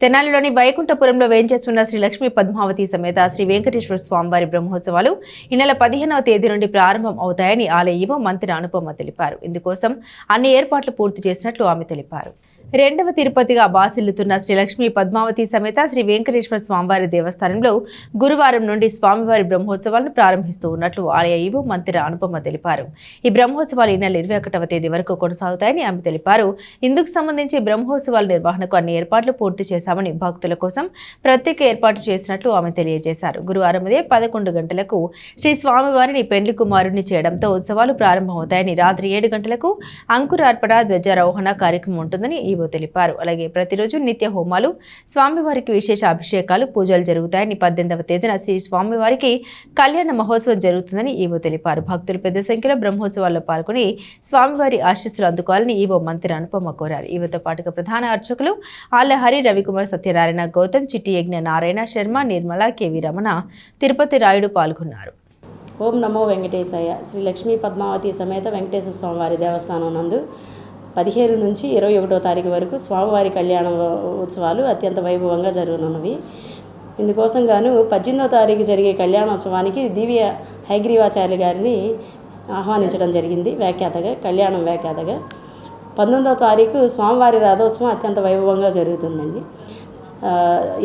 తెనాలిలోని వైకుంఠపురంలో వేంచేస్తున్న శ్రీ లక్ష్మీ పద్మావతి సమేత శ్రీ వెంకటేశ్వర స్వామివారి బ్రహ్మోత్సవాలు ఈ నెల పదిహేనవ తేదీ నుండి ప్రారంభం అవుతాయని ఆలయ మంత్రి అనుపమ తెలిపారు. ఇందుకోసం అన్ని ఏర్పాట్లు పూర్తి చేసినట్లు ఆమె తెలిపారు. రెండవ తిరుపతిగా బాసిల్లుతున్న శ్రీ లక్ష్మీ పద్మావతి సమేత శ్రీ వెంకటేశ్వర స్వామివారి దేవస్థానంలో గురువారం నుండి స్వామివారి బ్రహ్మోత్సవాలను ప్రారంభిస్తూ ఉన్నట్లు ఆలయ ఈవో మంత్రి అనుపమ తెలిపారు. ఈ బ్రహ్మోత్సవాలు ఈ నెల ఇరవై ఒకటవ తేదీ వరకు కొనసాగుతాయని ఆమె తెలిపారు. ఇందుకు సంబంధించి బ్రహ్మోత్సవాల నిర్వహణకు అన్ని ఏర్పాట్లు పూర్తి చేశామని భక్తుల కోసం ప్రత్యేక ఏర్పాటు చేసినట్లు ఆమె తెలియజేశారు. గురువారం ఉదయం పదకొండు గంటలకు శ్రీ స్వామివారిని పెండ్లి కుమారుని చేయడంతో ఉత్సవాలు ప్రారంభమవుతాయని రాత్రి ఏడు గంటలకు అంకురార్పణ ధ్వజారోహణ కార్యక్రమం ఉంటుందని ఈవో తెలిపారు. అలాగే ప్రతిరోజు నిత్య హోమాలు స్వామివారికి విశేష అభిషేకాలు పూజలు జరుగుతాయని పద్దెనిమిదవ తేదీన శ్రీ స్వామివారికి కళ్యాణ మహోత్సవం జరుగుతుందని ఈవో తెలిపారు. భక్తులు పెద్ద సంఖ్యలో బ్రహ్మోత్సవాల్లో పాల్గొని స్వామివారి ఆశీస్సులు అందుకోవాలని ఈవో మంత్రి అనుపమ కోరారు. ఈవోతో పాటుగా ప్రధాన అర్చకులు ఆళ్ళహరి రవికుమార్ సత్యనారాయణ గౌతమ్ చిట్టి యజ్ఞ నారాయణ శర్మ నిర్మల కెవి రమణ తిరుపతి రాయుడు పాల్గొన్నారు. ఓం నమో వెంకటేశయ్య శ్రీ లక్ష్మీ పద్మావతి సమేత వెంకటేశ్వర స్వామివారి దేవస్థానం నందు పదిహేను నుంచి ఇరవై ఒకటో తారీఖు వరకు స్వామివారి కళ్యాణ ఉత్సవాలు అత్యంత వైభవంగా జరగనున్నవి. ఇందుకోసం గాను పద్దెనిమిదో తారీఖు జరిగే కళ్యాణోత్సవానికి దివ్య హైగ్రీవాచార్య గారిని ఆహ్వానించడం జరిగింది. వ్యాఖ్యాతగా కళ్యాణం వ్యాఖ్యాతగా. పంతొమ్మిదవ తారీఖు స్వామివారి రథోత్సవం అత్యంత వైభవంగా జరుగుతుందండి.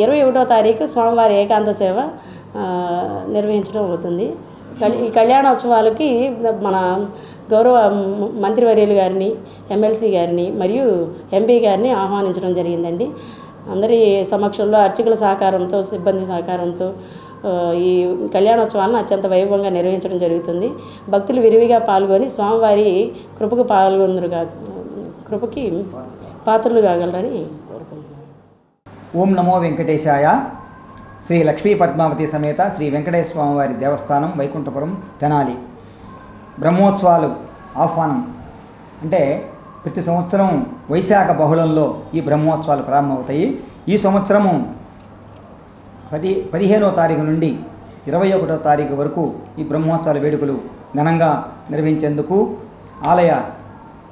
ఇరవై ఒకటో తారీఖు స్వామివారి ఏకాంత సేవ నిర్వహించడం అవుతుంది. ఈ కళ్యాణోత్సవాలకి మన గౌరవ మంత్రివర్యులు గారిని ఎమ్మెల్సీ గారిని మరియు ఎంపీ గారిని ఆహ్వానించడం జరిగిందండి. అందరి సమక్షంలో అర్చకుల సహకారంతో సిబ్బంది సహకారంతో ఈ కళ్యాణోత్సవాన్ని అత్యంత వైభవంగా నిర్వహించడం జరుగుతుంది. భక్తులు విరివిగా పాల్గొని స్వామివారి కృపకు పాల్గొందరుగా కృపకి పాత్రలు కాగలరని కోరుకుంటున్నాను. ఓం నమో వెంకటేశాయ. శ్రీ లక్ష్మీ పద్మావతి సమేత శ్రీ వెంకటేశ్వర స్వామివారి దేవస్థానం వైకుంఠపురం తెనాలి. బ్రహ్మోత్సవాలు ఆహ్వానం. అంటే ప్రతి సంవత్సరం వైశాఖ బహుళంలో ఈ బ్రహ్మోత్సవాలు ప్రారంభమవుతాయి. ఈ సంవత్సరము పది పదిహేనో తారీఖు నుండి ఇరవై ఒకటో తారీఖు వరకు ఈ బ్రహ్మోత్సవాల వేడుకలు ఘనంగా నిర్వహించేందుకు ఆలయ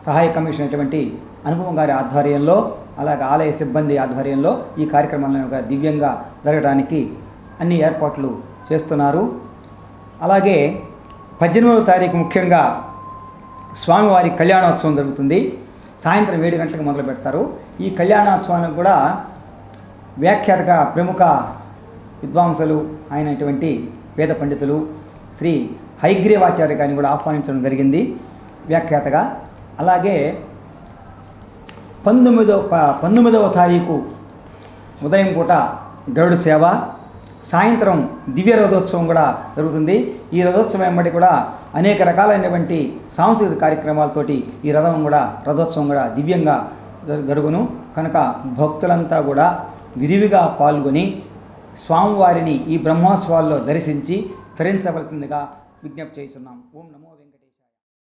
సహాయ కమిషన్ అటువంటి అనుపమ గారి ఆధ్వర్యంలో అలాగే ఆలయ సిబ్బంది ఆధ్వర్యంలో ఈ కార్యక్రమాలను ఒక దివ్యంగా జరగడానికి అన్ని ఏర్పాట్లు చేస్తున్నారు. అలాగే పద్దెనిమిదవ తారీఖు ముఖ్యంగా స్వామివారి కళ్యాణోత్సవం జరుగుతుంది. సాయంత్రం ఏడు గంటలకు మొదలు పెడతారు. ఈ కళ్యాణోత్సవానికి కూడా వ్యాఖ్యాతగా ప్రముఖ విద్వాంసులు అయినటువంటి వేద పండితులు శ్రీ హైగ్రీవాచార్య గారిని కూడా ఆహ్వానించడం జరిగింది వ్యాఖ్యాతగా. అలాగే పంతొమ్మిదవ ప- పంతొమ్మిదవ తారీఖు ఉదయం పూట గరుడు సేవ సాయంత్రం దివ్య రథోత్సవం కూడా జరుగుతుంది. ఈ రథోత్సవం వెంబడి కూడా అనేక రకాలైనటువంటి సాంస్కృతిక కార్యక్రమాలతోటి ఈ రథం కూడా రథోత్సవం కూడా దివ్యంగా జరుగును. కనుక భక్తులంతా కూడా విరివిగా పాల్గొని స్వామివారిని ఈ బ్రహ్మోత్సవాల్లో దర్శించి తరించవలసిందిగా విజ్ఞప్తి చేస్తున్నాం. ఓం నమో వెంకట